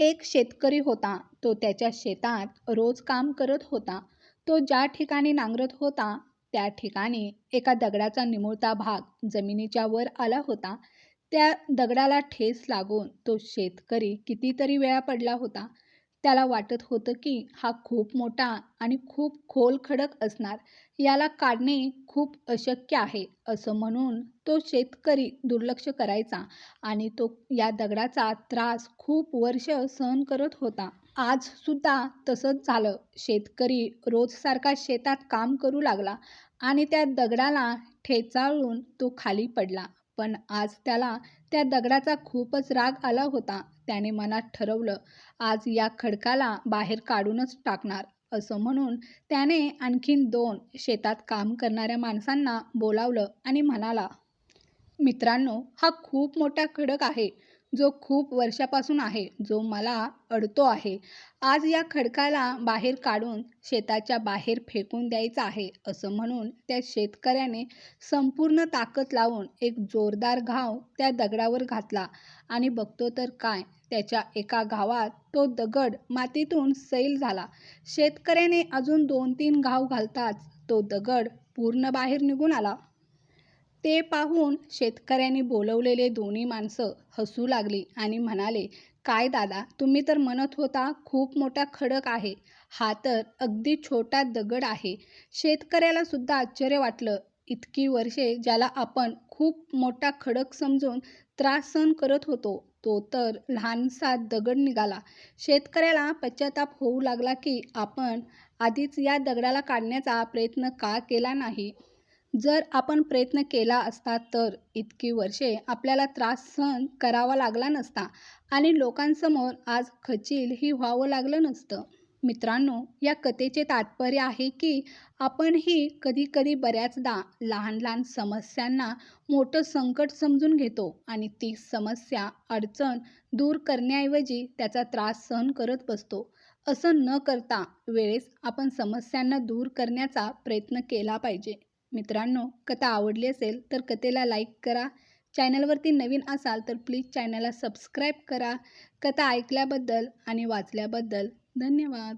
एक शेतकरी होता तो त्याच्या शेतात रोज काम करत होता. तो ज्या ठिकाणी नांगरत होता त्या ठिकाणी एका दगडाचा निमुळता भाग जमिनीच्या वर आला होता. त्या दगडाला ठेस लागून तो शेतकरी कितीतरी वेळा पडला होता. त्याला वाटत होतं की हा खूप मोठा आणि खूप खोल खडक असणार. याला काढणे खूप अशक्य आहे असं म्हणून तो शेतकरी दुर्लक्ष करायचा आणि तो या दगडाचा त्रास खूप वर्ष सहन करत होता. आज सुद्धा तसंच झालं. शेतकरी रोज सारखा शेतात काम करू लागला आणि त्या दगडाला ठेचाळून तो खाली पडला. पण आज त्याला त्या दगडाचा खूपच राग आला होता. त्याने मनात ठरवलं आज या खडकाला बाहेर काढूनच टाकणार. असं म्हणून त्याने आणखीन दोन शेतात काम करणाऱ्या माणसांना बोलावलं आणि म्हणाला मित्रांनो हा खूप मोठा खडक आहे. जो खूप वर्षापासून आहे जो मला अडतो आहे. आज या खडकाला बाहेर काढून शेताच्या बाहेर फेकून द्यायचा आहे असं म्हणून त्या शेतकऱ्याने संपूर्ण ताकद लावून एक जोरदार घाव त्या दगडावर घातला. आणि बघतो तर काय त्याच्या एका घावात तो दगड मातीतून सैल झाला. शेतकऱ्याने अजून दोन तीन घाव घालताच तो दगड पूर्ण बाहेर निघून आला. ते पाहून शेतकऱ्यांनी बोलवलेले दोन्ही माणसं हसू लागली आणि म्हणाले काय दादा तुम्ही तर म्हणत होता खूप मोठा खडक आहे. हा तर अगदी छोटा दगड आहे. शेतकऱ्याला सुद्धा आश्चर्य वाटलं. इतकी वर्षे ज्याला आपण खूप मोठा खडक समजून त्रास सहन करत होतो तो तर लहानसा दगड निघाला. शेतकऱ्याला पश्चाताप होऊ लागला की आपण आधीच या दगडाला काढण्याचा प्रयत्न का केला नाही? जर आपण प्रयत्न केला असता तर इतकी वर्षे आपल्याला त्रास सहन करावा लागला नसता आणि लोकांसमोर आज खचील ही व्हावं लागलं नसतं. मित्रांनो या कथेचे तात्पर्य आहे की आपणही कधीकधी बऱ्याचदा लहान लहान समस्यांना मोठं संकट समजून घेतो आणि ती समस्या अडचण दूर करण्याऐवजी त्याचा त्रास सहन करत बसतो. असं न करता वेळेस आपण समस्यांना दूर करण्याचा प्रयत्न केला पाहिजे. मित्रांनो कथा आवडली असेल तर कथेला लाईक करा. चॅनलवरती नवीन असाल तर प्लीज चॅनलला सबस्क्राईब करा. कथा ऐकल्याबद्दल आणि वाचल्याबद्दल धन्यवाद.